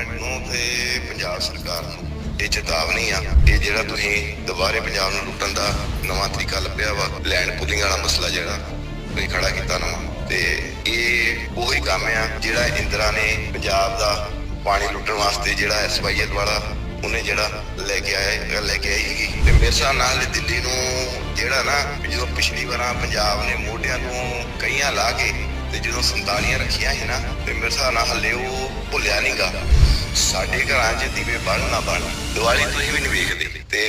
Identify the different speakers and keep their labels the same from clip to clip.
Speaker 1: Government ਨੂੰ ਤੇ ਪੰਜਾਬ ਸਰਕਾਰ ਨੂੰ ਇਹ ਚੇਤਾਵਨੀ ਆ ਇਹ ਜਿਹੜਾ ਤੁਸੀਂ ਦੁਬਾਰੇ ਪੰਜਾਬ ਨੂੰ ਲੁੱਟਣ ਦਾ ਨਵਾਂ ਤਰੀਕਾ ਲੱਭਿਆ ਵਾ, ਲੈਂਡ ਪੁਲਿੰਗ ਵਾਲਾ ਮਸਲਾ ਜਿਹੜਾ, ਤੁਸੀਂ ਖੜਾ ਕੀਤਾ ਨਵਾਂ। ਤੇ ਇਹ ਉਹੀ ਕੰਮ ਆ ਜਿਹੜਾ ਇੰਦਰਾ ਨੇ ਪੰਜਾਬ ਦਾ ਪਾਣੀ ਲੁੱਟਣ ਵਾਸਤੇ ਜਿਹੜਾ ਐਸਵਾਈਐਲ ਵਾਲਾ, ਉਹਨੇ ਜਿਹੜਾ ਲੈ ਕੇ ਆਇਆ, ਲੈ ਕੇ ਆਈ ਸੀਗੀ। ਤੇ ਮੇਰੇ ਹਿਸਾਬ ਨਾਲ ਦਿੱਲੀ ਨੂੰ ਜਿਹੜਾ ਨਾ, ਜਦੋਂ ਪਿਛਲੀ ਵਾਰਾਂ ਪੰਜਾਬ ਨੇ ਮੋਢਿਆਂ ਤੋਂ ਕਈਆਂ ਲਾ ਕੇ ਤੇ ਜਦੋਂ 47 ਰੱਖੀਆਂ ਸੀ ਨਾ, ਤੇ ਮੇਰੇ ਹਿਸਾਬ ਨਾਲ ਹੱਲੇ ਉਹ ਭੁੱਲਿਆ ਨਹੀਂਗਾ ਸਾਡੇ ਘਰਾਂ 'ਚ ਦੀਵੇ ਬਣ ਨਾ ਬਣ ਦੀਵਾਲੀ ਤੁਸੀਂ ਵੀ ਨਹੀਂ ਵੇਖਦੇ। ਤੇ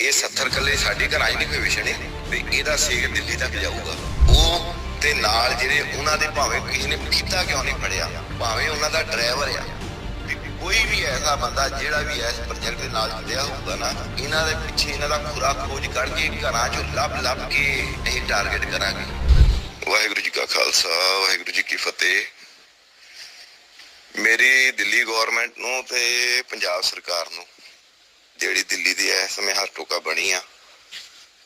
Speaker 1: ਇਹ 70 ਕੱਲੇ ਸਾਡੇ ਘਰਾਂ 'ਚ ਨਹੀਂ ਕੋਈ ਵਿਛਣੇ, ਤੇ ਇਹਦਾ ਸੇਕ ਦਿੱਲੀ ਤੱਕ ਜਾਊਗਾ। ਉਹ ਤੇ ਨਾਲ ਜਿਹੜੇ ਉਹਨਾਂ ਦੇ ਭਾਵੇਂ ਕਿਸੇ ਨੇ ਕੀਤਾ ਕਿਉਂ ਨਹੀਂ ਫੜਿਆ, ਭਾਵੇਂ ਉਹਨਾਂ ਦਾ ਡਰਾਈਵਰ ਆ ਵੀ ਕੋਈ ਵੀ ਐਸਾ ਬੰਦਾ ਜਿਹੜਾ ਵੀ ਇਸ ਪ੍ਰੋਜੈਕਟ ਦੇ ਨਾਲ ਜੁੜਿਆ ਹੋਊਗਾ ਨਾ, ਇਹਨਾਂ ਦੇ ਪਿੱਛੇ ਇਹਨਾਂ ਦਾ ਖੁਰਾ ਖੋਜ ਕਰਕੇ ਘਰਾਂ 'ਚੋਂ ਲੱਭ ਲੱਭ ਕੇ ਇਹ ਟਾਰਗੇਟ ਕਰਾਂਗੇ। ਵਾਹਿਗੁਰੂ ਜੀ ਕਾ ਖਾਲਸਾ, ਵਾਹਿਗੁਰੂ ਜੀ ਕੀ ਫਤਿਹ। ਮੇਰੀ ਦਿੱਲੀ ਗਵਰਨਮੈਂਟ ਨੂੰ ਤੇ ਪੰਜਾਬ ਸਰਕਾਰ ਨੂੰ, ਜਿਹੜੀ ਦਿੱਲੀ ਦੀ ਇਸ ਸਮੇਂ ਹਰ ਟੋਕਾ ਬਣੀ ਆ,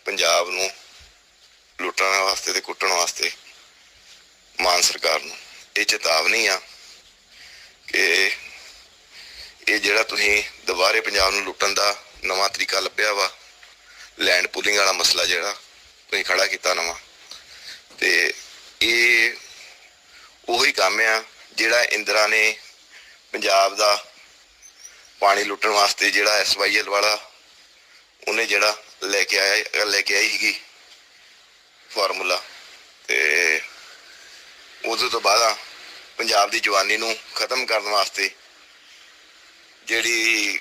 Speaker 1: ਪੰਜਾਬ ਨੂੰ ਲੁੱਟਣ ਵਾਸਤੇ ਤੇ ਕੁੱਟਣ ਵਾਸਤੇ, ਮਾਨ ਸਰਕਾਰ ਨੂੰ ਇਹ ਚੇਤਾਵਨੀ ਆ ਕਿ ਇਹ ਜਿਹੜਾ ਤੁਸੀਂ ਦੁਬਾਰੇ ਪੰਜਾਬ ਨੂੰ ਲੁੱਟਣ ਦਾ ਨਵਾਂ ਤਰੀਕਾ ਲੱਭਿਆ ਵਾ ਲੈਂਡ ਪੁਲਿੰਗ ਵਾਲਾ ਮਸਲਾ ਜਿਹੜਾ, ਤੁਸੀਂ ਖੜਾ ਕੀਤਾ ਨਵਾਂ ਤੇ ਇਹ ਉਹੀ ਆ, ਜਿਹੜਾ ਇੰਦਰਾ ਨੇ ਪੰਜਾਬ ਦਾ ਪਾਣੀ ਲੁੱਟਣ ਵਾਸਤੇ ਜਿਹੜਾ ਐਸਵਾਈਐਲ ਵਾਲਾ, ਉਹਨੇ ਜਿਹੜਾ ਲੈ ਕੇ ਆਇਆ, ਲੈ ਕੇ ਆਈ ਸੀਗੀ ਫਾਰਮੂਲਾ। ਤੇ ਉਦੋਂ ਤੋਂ ਬਾਅਦ ਪੰਜਾਬ ਦੀ ਜਵਾਨੀ ਨੂੰ ਖਤਮ ਕਰਨ ਵਾਸਤੇ ਜਿਹੜੀ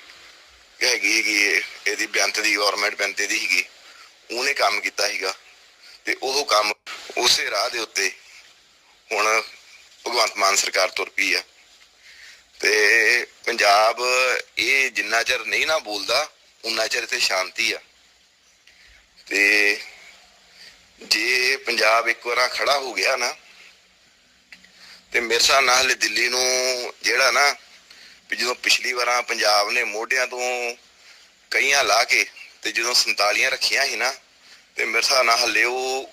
Speaker 1: ਹੈਗੀ ਹੈਗੀ ਇਹਦੀ ਬੇਅੰਤ ਦੀ ਗਵਰਨਮੈਂਟ ਬੇਅੰਤ ਦੀ ਹੈਗੀ ਉਹਨੇ ਕੰਮ ਕੀਤਾ ਸੀਗਾ। ਤੇ ਉਹ ਕੰਮ ਉਸੇ ਰਾਹ ਦੇ ਉੱਤੇ ਹੁਣ ਭਗਵੰਤ ਮਾਨ ਸਰਕਾਰ ਤੁਰ ਪਈ ਆ। ਤੇ ਪੰਜਾਬ ਇਹ ਜਿੰਨਾ ਚਿਰ ਨਹੀਂ ਨਾ ਬੋਲਦਾ, ਉਨਾ ਚਿਰ ਇੱਥੇ ਸ਼ਾਂਤੀ ਆ। ਤੇ ਜੇ ਪੰਜਾਬ ਇੱਕ ਵਾਰ ਖੜਾ ਹੋ ਗਿਆ ਨਾ, ਤੇ ਮੇਰੇ ਹਿਸਾਬ ਨਾਲ ਹਲੇ ਦਿੱਲੀ ਨੂੰ ਜਿਹੜਾ ਨਾ ਜਦੋਂ ਪਿਛਲੀ ਵਾਰਾਂ ਪੰਜਾਬ ਨੇ ਮੋਢਿਆਂ ਤੋਂ ਕਈਆਂ ਲਾ ਕੇ ਤੇ ਜਦੋਂ 47 ਰੱਖੀਆਂ ਸੀ ਨਾ, ਤੇ ਮੇਰੇ ਹਿਸਾਬ ਨਾਲ ਹਲੇ ਉਹ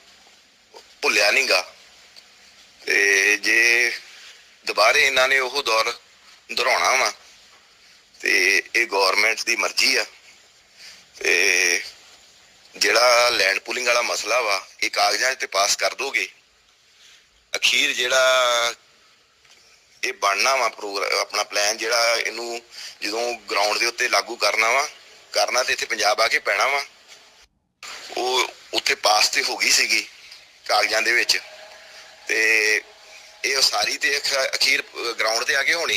Speaker 1: ਭੁੱਲਿਆ ਨਹੀਂਗਾ ਤੇ ਜੇ ਦੁਬਾਰੇ ਇਹਨਾਂ ਨੇ ਉਹ ਦੌਰ ਦੁਹਰਾਉਣਾ ਵਾ ਤੇ ਇਹ ਗਵਰਨਮੈਂਟ ਦੀ ਮਰਜ਼ੀ ਆ ਤੇ ਜਿਹੜਾ ਲੈਂਡ ਪੂਲਿੰਗ ਵਾਲਾ ਮਸਲਾ ਵਾ, ਇਹ ਕਾਗਜ਼ਾਂ ਤੇ ਪਾਸ ਕਰ ਦੋਗੇ। ਅਖੀਰ ਜਿਹੜਾ ਇਹ ਬਣਨਾ ਵਾ ਪ੍ਰੋਗਰਾਮ ਆਪਣਾ ਪਲਾਨ ਜਿਹੜਾ ਇਹਨੂੰ ਜਦੋਂ ਗਰਾਊਂਡ ਦੇ ਉੱਤੇ ਲਾਗੂ ਕਰਨਾ ਵਾ, ਕਰਨਾ ਤੇ ਇੱਥੇ ਪੰਜਾਬ ਆ ਕੇ ਪੈਣਾ ਵਾ, ਉਹ ਉੱਥੇ ਪਾਸ ਤੇ ਹੋ ਗਈ ਸੀਗੀ ਕਾਗਜ਼ਾਂ ਦੇ ਵਿੱਚ। ਤੇ ਇਹ ਸਾਰੀ ਤੇ ਅਖੀਰ ਗਰਾਊਂਡ ਤੇ ਆ ਕੇ ਹੋਣੀ।